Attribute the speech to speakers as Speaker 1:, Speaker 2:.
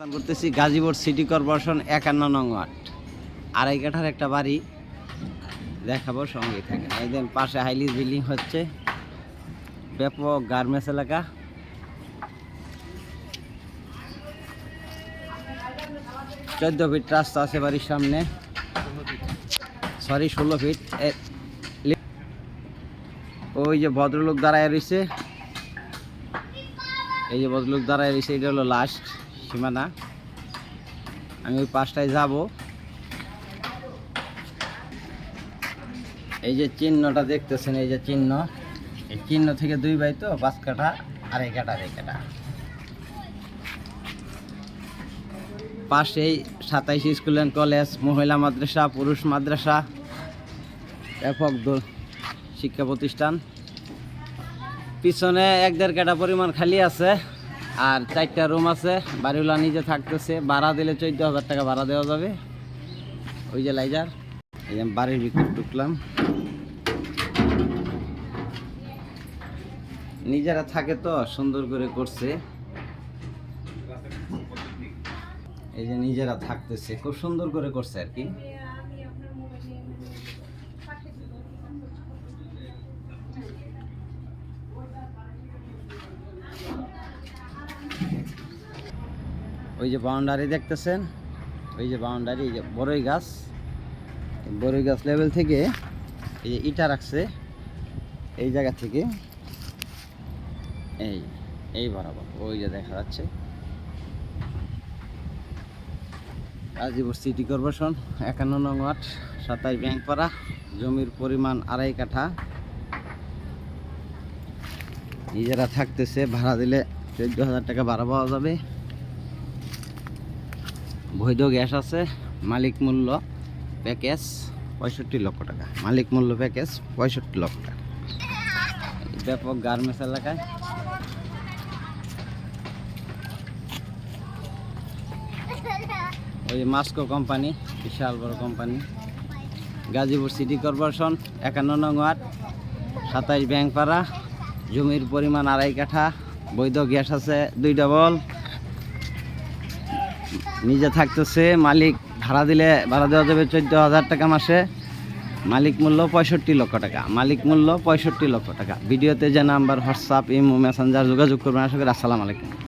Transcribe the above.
Speaker 1: অবস্থান করতেছি Gazipur city corporation একান্ন নং ওয়ার্ড। আড়াই কাঠার একটা বাড়ি। দেখাবো সঙ্গে থাকে এই দেন, পাশে হাইলি বিল্ডিং হচ্ছে। ব্যাপক গার্মেন্টস এলাকা। চোদ্দ ফিট রাস্তা আছে বাড়ির সামনে। সরি ষোলো ফিট। ওই যে ভদ্রলোক দাঁড়ায় রয়েছে। এই যে ভদ্রলোক দাঁড়ায় রয়েছে, এটা হলো লাস্ট সীমানা। আমি ওই পাশটায় যাব। এই যে চিহ্নটা দেখতেছেন, এই যে চিহ্ন। এই চিহ্ন থেকে দুই বাই তো, পাঁচ কাঠা, আর এই কাঠা, আর এই কাঠা। পাশেই সাতাইশ স্কুল অ্যান্ড কলেজ, মহিলা মাদ্রাসা, পুরুষ মাদ্রাসা, ব্যাপক শিক্ষা প্রতিষ্ঠান। পিছনে এক দেড় কাটা পরিমাণ খালি আছে। আর চারটা রুম আছে, বাড়িওয়ালা নিজে থাকতেছে, ভাড়া দিলে চোদ্দ হাজার টাকা ভাড়া দেওয়া যাবে। ওই যে লাইজার, এই যে বাড়ির ভিতর ঢুকলাম। নিজেরা থাকে তো, সুন্দর করে করছে। এই যে নিজেরা থাকতেছে, খুব সুন্দর করে করছে আর কি। ওই যে বাউন্ডারি দেখতেছেন? ওই যে বাউন্ডারি এই যে বড়ই গাছ। বড়ই গাছ লেভেল থেকে এই যে ইটা রাখছে এই জায়গা থেকে। এই এই বরাবর, ওই যে দেখা যাচ্ছে। গাজীপুর সিটি কর্পোরেশন একান্ন নং ওয়ার্ড সাতাই ব্যাংকপাড়া, জমির পরিমাণ আড়াই কাঠা। নিজেরা থাকতেছে, ভাড়া দিলে চোদ্দ হাজার টাকা ভাড়া পাওয়া যাবে। বৈধ গ্যাস আছে, মালিক মূল্য প্যাকেজ পঁয়ষট্টি লক্ষ টাকা। মালিক মূল্য প্যাকেজ পঁয়ষট্টি লক্ষ টাকা। ব্যাপক গার্মেন্টস এলাকায়। ওই মাস্কো কোম্পানি, বিশাল বড় কোম্পানি। গাজীপুর সিটি কর্পোরেশন, একান্ন নং ওয়ার্ড, সাতাইশ ব্যাংকপাড়া, জমির পরিমাণ আড়াই কাঠা, বৈধ গ্যাস আছে দুই ডবল নিজে থাকতেছে, মালিক ভাড়া দিলে ভাড়া দেওয়া যাবে চোদ্দ হাজার টাকা মাসে। মালিক মূল্য পঁয়ষট্টি লক্ষ টাকা, মালিক মূল্য পঁয়ষট্টি লক্ষ টাকা। ভিডিওতে যে নাম্বার, হোয়াটসঅ্যাপ, ইমো, মেসেঞ্জার যোগাযোগ করবেন। আশা করি আসসালামু আলাইকুম।